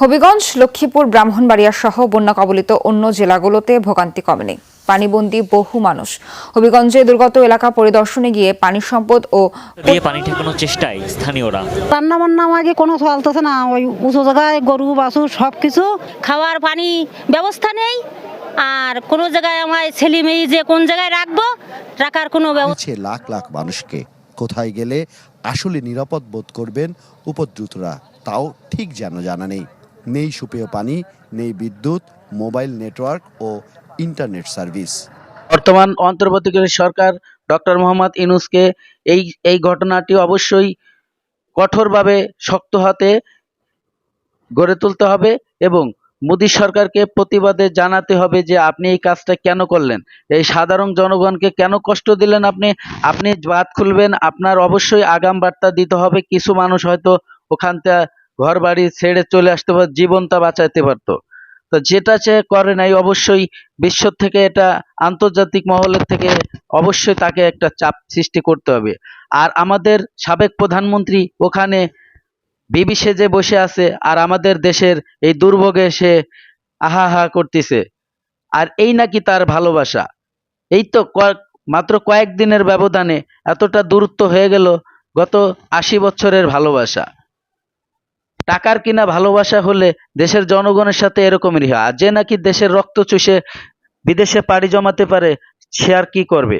হবিগঞ্জ লক্ষ্মীপুর ব্রাহ্মণবাড়িয়া সহ বন্যা কবলিত অন্য জেলাগুলোতে ভোগান্তি কমেনি। পানিবন্দী বহু মানুষ। হবিগঞ্জে দুর্গত এলাকা পরিদর্শনে গিয়ে পানি সম্পদ ও দিয়ে পানি ঠেকানোর চেষ্টায় স্থানীয়রা। রান্না বান্না আমাকে কোনো চলতেছে না। ওই উঁচু জায়গায় গরু বাছুর সব কিছু খাওয়ার পানি ব্যবস্থা নেই। আর কোনো জায়গায় আমার ছেলে মেয়ে যে কোন জায়গায় রাখব রাখার কোনো ব্যবস্থা আছে লাখ লাখ মানুষকে কোথায় গেলে আসলে নিরাপদ বোধ করবেন উপদ্রুতরা তাও ঠিক যেন জানা নেই। নেই সুপেয় পানি, নেই বিদ্যুৎ, মোবাইল নেটওয়ার্ক ও ইন্টারনেট সার্ভিস। বর্তমান অন্তর্বর্তীকালীন সরকার ডক্টর মোহাম্মদ ইনুসকে এই এই ঘটনাটি অবশ্যই কঠোরভাবে শক্ত হাতে গড়ে তুলতে হবে এবং মোদী সরকারকে প্রতিবাদে জানাতে হবে যে আপনি এই কাজটা কেন করলেন। এই সাধারণ জনগণকে কেন কষ্ট দিলেন আপনি? আপনি বাদ খুলবেন, আপনার অবশ্যই আগাম বার্তা দিতে হবে। কিছু মানুষ হয়তো ওখান থেকে ঘর বাড়ি ছেড়ে চলে আসতে পারত জীবনটা বাঁচাইতে পারতো। তো যেটা সে করে নাই, অবশ্যই বিশ্ব থেকে এটা, আন্তর্জাতিক মহলের থেকে অবশ্যই তাকে একটা চাপ সৃষ্টি করতে হবে। আর আমাদের সাবেক প্রধানমন্ত্রী ওখানে বিবি সেজে বসে আছে, আর আমাদের দেশের এই দুর্ভোগে সে আহা হা করতেছে। আর এই নাকি তার ভালোবাসা। এই তো মাত্র কয়েকদিনের ব্যবধানে এতটা দূরত্ব হয়ে গেল গত আশি বছরের ভালোবাসা। টাকার কিনা ভালোবাসা হলে দেশের জনগণের সাথে এরকমই হয় আর যে নাকি দেশের রক্ত চুষে বিদেশে পাড়ি জমাতে পারে, সে আর কি করবে?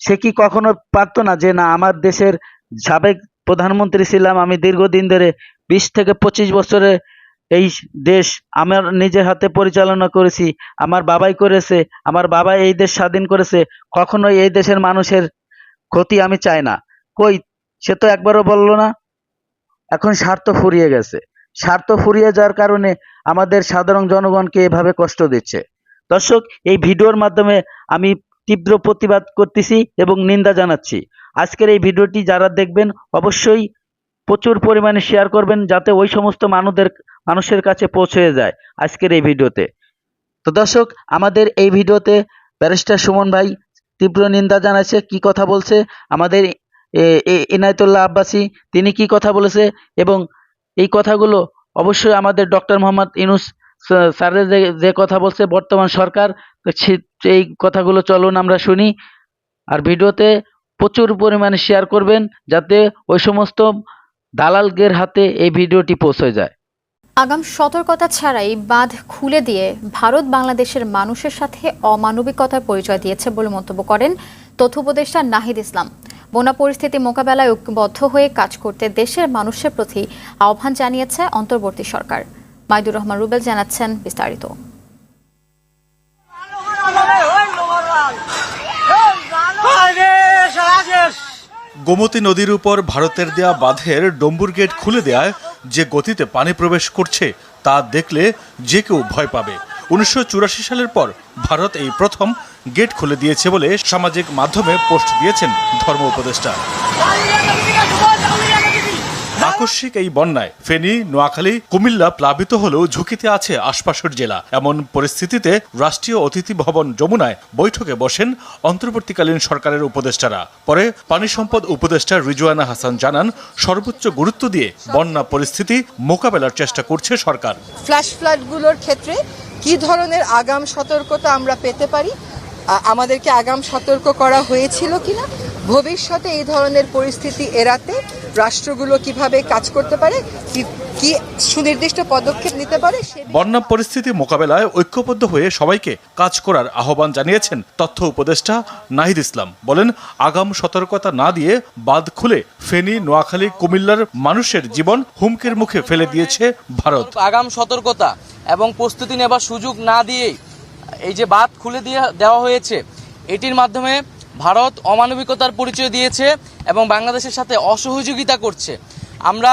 সে কি কখনো পারতো না যে, না, আমার দেশের সাবেক প্রধানমন্ত্রী ছিলাম আমি দীর্ঘদিন ধরে বিশ থেকে পঁচিশ বছরে এই দেশ আমার নিজের হাতে পরিচালনা করেছি, আমার বাবাই করেছে, আমার বাবা এই দেশ স্বাধীন করেছে, কখনোই এই দেশের মানুষের ক্ষতি আমি চাই না। কই? সে তো একবারও বলল না। এখন স্বার্থ ফুরিয়ে গেছে। স্বার্থ ফুরিয়ে যাওয়ার কারণে আমাদের সাধারণ জনগণকে এভাবে কষ্ট দিচ্ছে। দর্শক, এই ভিডিওর মাধ্যমে আমি তীব্র প্রতিবাদ করতেছি এবং নিন্দা জানাচ্ছি। আজকের এই ভিডিওটি যারা দেখবেন, অবশ্যই প্রচুর পরিমাণে শেয়ার করবেন যাতে ওই সমস্ত মানুষদের মানুষের কাছে পৌঁছে যায় আজকের এই ভিডিওতে। তো দর্শক, আমাদের এই ভিডিওতে ব্যারিস্টার সুমন ভাই তীব্র নিন্দা জানাচ্ছে, কি কথা বলছে? আমাদের এ- এ- আব্বাসী, তিনি কি কথা বলেছে? এবং এই কথাগুলো অবশ্যই আমাদের ডক্টর মোহাম্মদ ইনুস স্যার- স্যারের যে কথা বলছে, বর্তমান সরকার এই কথাগুলো চলুন আমরা শুনি। আর ভিডিওতে প্রচুর পরিমাণে শেয়ার করবেন, যাতে ওই সমস্ত দালালদের হাতে এই ভিডিওটি পৌঁছে যায়। আগাম সতর্কতা ছাড়াই বাঁধ খুলে দিয়ে ভারত বাংলাদেশের মানুষের সাথে অমানবিকতার পরিচয় দিয়েছে বলে মন্তব্য করেন তথ্য উপদেষ্টা নাহিদ ইসলাম। বন্যা পরিস্থিতি মোকাবেলায় ঐক্যবদ্ধ হয়ে কাজ করতে দেশের মানুষের প্রতি আহ্বান জানিয়েছে অন্তর্বর্তী সরকার। মাইদুর রহমান রুবেল জানাচ্ছেন বিস্তারিত। গোমতী নদীর উপর ভারতের দেয়া বাঁধের ডম্বুর গেট খুলে দেওয়ায় যে গতিতে পানি প্রবেশ করছে, তা দেখলে যে কেউ ভয় পাবে। উনিশশো চুরাশি সালের পর ভারত এই প্রথম গেট খুলে দিয়েছে বলে সামাজিক মাধ্যমে পোস্ট দিয়েছেন ধর্ম উপদেষ্টা। আকস্মিক এই বন্যায় ফেনী, নোয়াখালী, কুমিল্লা প্লাবিত হলেও ঝুঁকিতে আছে আশপাশের জেলা। এমন পরিস্থিতিতে রাষ্ট্রীয় অতিথি ভবন যমুনায় বৈঠকে বসেন অন্তর্বর্তীকালীন সরকারের উপদেষ্টারা। পরে পানি সম্পদ উপদেষ্টা রিজওয়ানা হাসান জানান, সর্বোচ্চ গুরুত্ব দিয়ে বন্যা পরিস্থিতি মোকাবেলার চেষ্টা করছে সরকার। ফ্ল্যাশ ফ্লাডগুলোর ক্ষেত্রে কি ধরনের আগাম সতর্কতা আমরা পেতে পারি? আমাদেরকে আগাম সতর্ক করা হয়েছিল কিনা? ভবিষ্যতে এই ধরনের পরিস্থিতি এড়াতে রাষ্ট্রগুলো কীভাবে কাজ করতে পারে কি- কি সুনির্দিষ্ট পদক্ষেপ নিতে পারে বন্যা পরিস্থিতি মোকাবেলায় ঐক্যবদ্ধ হয়ে সবাইকে কাজ করার আহ্বান জানিয়েছেন তথ্য উপদেষ্টা নাহিদ ইসলাম। বলেন আগাম সতর্কতা না দিয়ে বাদ খুলে ফেনী নোয়াখালী কুমিল্লার মানুষের জীবন হুমকির মুখে ফেলে দিয়েছে ভারত। আগাম সতর্কতা এবং প্রস্তুতি নেবার সুযোগ না দিয়েই এই যে বাদ খুলে দিয়ে দেওয়া হয়েছে, এটির মাধ্যমে ভারত অমানবিকতার পরিচয় দিয়েছে এবং বাংলাদেশের সাথে অসহযোগিতা করছে। আমরা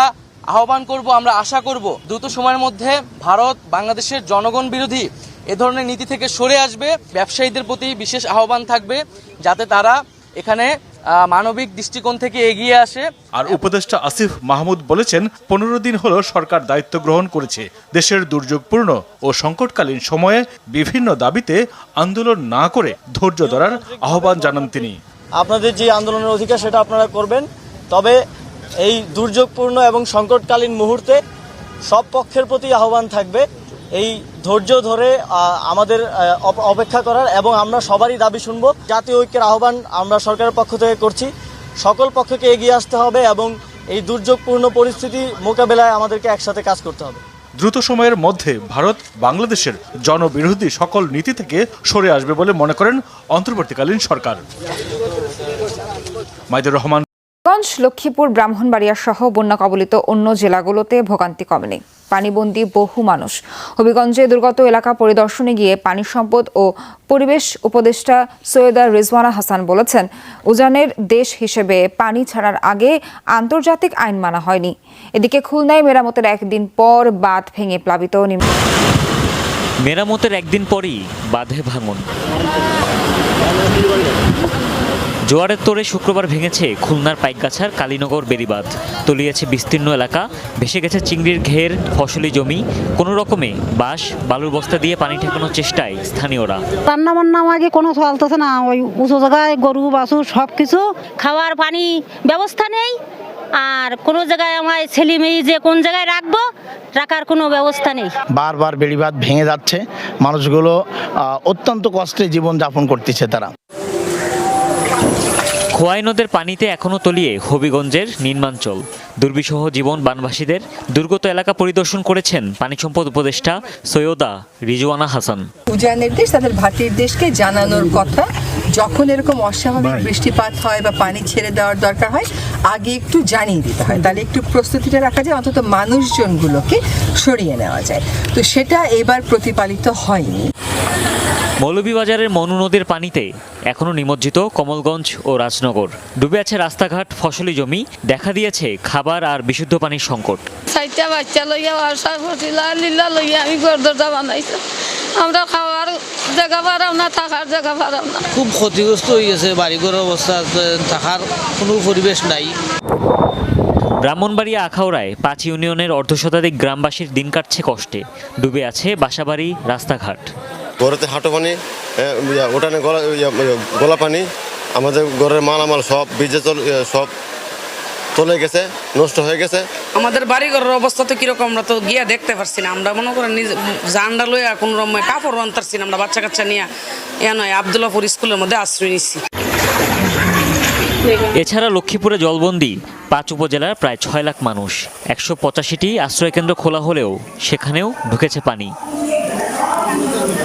আহ্বান করব, আমরা আশা করব দ্রুত সময়ের মধ্যে ভারত বাংলাদেশের জনগণ বিরোধী এ ধরনের নীতি থেকে সরে আসবে। ব্যবসায়ীদের প্রতি বিশেষ আহ্বান থাকবে যাতে তারা এখানে মানবিক দৃষ্টিকোণ থেকে এগিয়ে আসে। আর উপদেষ্টা আসিফ মাহমুদ বলেছেন পনেরো দিন হলো সরকার দায়িত্ব গ্রহণ করেছে। দেশের দুর্যোগপূর্ণ ও সংকটকালীন সময়ে বিভিন্ন দাবিতে আন্দোলন না করে ধৈর্য ধরার আহ্বান জানান তিনি। আপনাদের যে আন্দোলনের অধিকার সেটা আপনারা করবেন। তবে এই দুর্যোগপূর্ণ এবং সংকটকালীন মুহূর্তে সব পক্ষের প্রতি আহ্বান থাকবে। এই ধৈর্য ধরে আমাদের অপেক্ষা করার এবং আমরা সবারই দাবি শুনব। জাতীয় ঐক্যের আহ্বান আমরা সরকারের পক্ষ থেকে করছি। সকল পক্ষকে এগিয়ে আসতে হবে এবং এই দুর্যোগপূর্ণ পরিস্থিতি মোকাবেলায় আমাদেরকে একসাথে কাজ করতে হবে। দ্রুত সময়ের মধ্যে ভারত বাংলাদেশের জনবিরোধী সকল নীতি থেকে সরে আসবে বলে মনে করেন অন্তর্বর্তীকালীন সরকার। মাইদুর রহমান গঞ্জ, লক্ষ্মীপুর, ব্রাহ্মণবাড়িয়া সহ বন্যা কবলিত অন্য জেলাগুলোতে ভোগান্তি কমেনি। পানিবন্দী বহু মানুষ। হবিগঞ্জে দুর্গত এলাকা পরিদর্শনে গিয়ে পানি সম্পদ ও পরিবেশ উপদেষ্টা সৈয়দা রিজওয়ানা হাসান বলেছেন, উজানের দেশ হিসেবে পানি ছাড়ার আগে আন্তর্জাতিক আইন মানা হয়নি। এদিকে খুলনায় মেরামতের একদিন পর বাঁধ ভেঙে প্লাবিত মেরামতের একদিন পরই বাঁধে ভাঙন। জোয়ারের তোড়ে শুক্রবার ভেঙেছে খুলনার পাইকগাছার কালীনগর বেড়িবাঁধ। তলিয়েছে বিস্তীর্ণ এলাকা ভেসে গেছে চিংড়ির ঘের ফসলি জমি। কোনো রকমে বাঁশ বালুর বস্তা দিয়ে পানি ঠেকানোর চেষ্টায় স্থানীয়রা। রান্না বান্না আগে কোনো চলতেছে না। ওই উঁচু জায়গায় গরু বাছু সব কিছু খাওয়ার পানি ব্যবস্থা নেই। আর কোনো জায়গায় আমার ছেলে মেয়ে যে কোন জায়গায় রাখব রাখার কোনো ব্যবস্থা নেই। বারবার বেড়িবাঁধ ভেঙে যাচ্ছে। মানুষগুলো অত্যন্ত কষ্টে জীবন যাপন করতেছে তারা। খোয়াই নদের পানিতে এখনও তলিয়ে হবিগঞ্জের নির্মাঞ্চল দুর্বিসহ জীবন বানবাসীদের দুর্গত এলাকা পরিদর্শন করেছেন পানি সম্পদ উপদেষ্টা সৈয়দা রিজওয়ানা হাসান। উজানের দেশ তাদের ভাটির দেশকে জানানোর কথা। যখন এরকম অস্বাভাবিক বৃষ্টিপাত হয় বা পানি ছেড়ে দেওয়ার দরকার হয় আগে একটু জানিয়ে দিতে হয়। তাহলে একটু প্রস্তুতিটা রাখা যায় অন্তত মানুষজনগুলোকে সরিয়ে নেওয়া যায়। তো সেটা এবার প্রতিপালিত হয়নি। মৌলভীবাজারের মনু নদীর পানিতে এখনও নিমজ্জিত কমলগঞ্জ ও রাজনগর। ডুবে আছে রাস্তাঘাট ফসলি জমি দেখা দিয়েছে খাবার আর বিশুদ্ধ পানির সংকট। চারটা বাচ্চা লইয়া আর সারফসিলা লীলা লইয়া আমি ঘর বানাইছি। আমরা খাওয়ার জায়গা পারাম না থাকার জায়গা পারাম না। খুব ক্ষতিগ্রস্ত হয়ে গেছে বাড়িঘর অবস্থা থাকার কোনো পরিবেশ নাই। ব্রাহ্মণবাড়িয়া আখাউড়ায় পাঁচ ইউনিয়নের অর্ধশতাধিক গ্রামবাসীর দিন কাটছে কষ্টে। ডুবে আছে বাসাবাড়ি রাস্তাঘাট। ঘরেতে হাঁটো পানি ওটানে গলা গলা পানি আমাদের ঘরের মালামাল সব বীজে চল সব চলে গেছে নষ্ট হয়ে গেছে। আমাদের বাড়ি ঘরের অবস্থা তো কীরকম আমরা তো গিয়া দেখতে পারছি না। আমরা মনে করেন নিজে জানডা লইয়া কোন রকম কাপড় আনতারছি না আমরা বাচ্চা কাচ্চা নিয়ে এ নয় আবদুল্লাপুর স্কুলের মধ্যে আশ্রয় নিচ্ছি এছাড়া লক্ষ্মীপুরে জলবন্দি পাঁচ উপজেলার প্রায় ছয় লাখ মানুষ। একশো পঁচাশিটি আশ্রয়কেন্দ্র খোলা হলেও সেখানেও ঢুকেছে পানি।